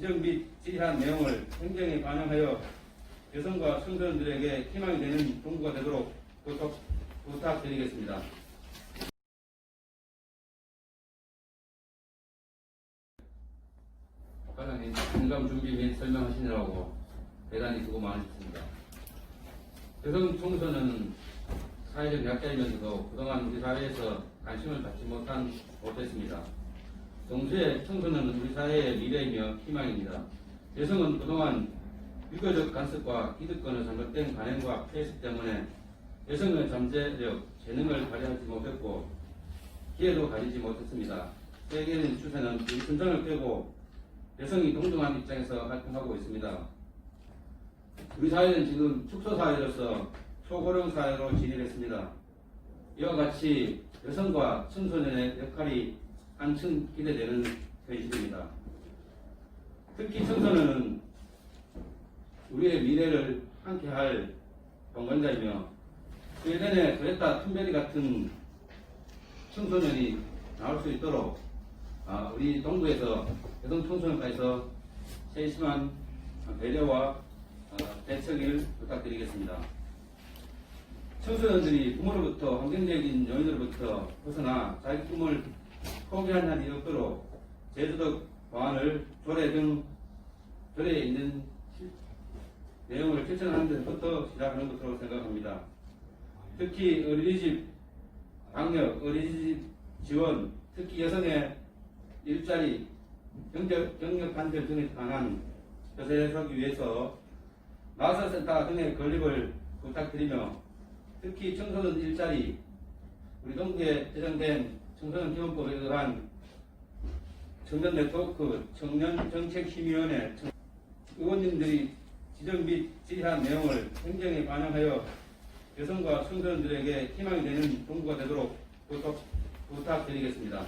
지적 및 질의한 내용을 행정에 반영하여 여성과 청소년들에게 희망이 되는 정부가 되도록 부탁, 부탁드리겠습니다. 과장님, 공감 준비 및 설명하시느라고 대단히 수고 많으셨습니다. 여성 청소년은 사회적 약자이면서도 그동안 우리 사회에서 관심을 받지 못한 못했습니다. 동시에 청소년은 우리 사회의 미래이며 희망입니다. 여성은 그동안 유교적 간섭과 기득권의 잘못된 관행과 폐쇄 때문에 여성의 잠재력, 재능을 발휘하지 못했고 기회도 가지지 못했습니다. 세계인 추세는 이 순정을 깨고 여성이 동등한 입장에서 활동하고 있습니다. 우리 사회는 지금 축소 사회로서 초고령 사회로 진입했습니다. 이와 같이 여성과 청소년의 역할이 한층 기대되는 현실입니다. 특히 청소년은 우리의 미래를 함께할 동반자이며 스웨덴의 그레타 툰베리 같은 청소년이 나올 수 있도록 아, 우리 동부에서 여성 청소년과에서 세심한 배려와 어, 대책을 부탁드리겠습니다. 청소년들이 부모로부터 환경적인 요인으로부터 벗어나 자기 꿈을 포기한 한이 없도록 제도적 방안을 조례 등 조례에 있는 실- 내용을 실천하는 데서부터 시작하는 것으로 생각합니다. 특히 어린이집 방역, 어린이집 지원, 특히 여성의 일자리, 경력, 경력 단절 등에 관한 조사를 하기 위해서 나사센터 등의 건립을 부탁드리며 특히 청소년 일자리, 우리 동구에 제정된 청소년 기본법에 의한 청년 네트워크, 청년 정책심의위원회 청- 의원님들이 지적 및 질의한 내용을 행정에 반영하여 여성과 청소년들에게 희망이 되는 정부가 되도록 부탁, 부탁드리겠습니다.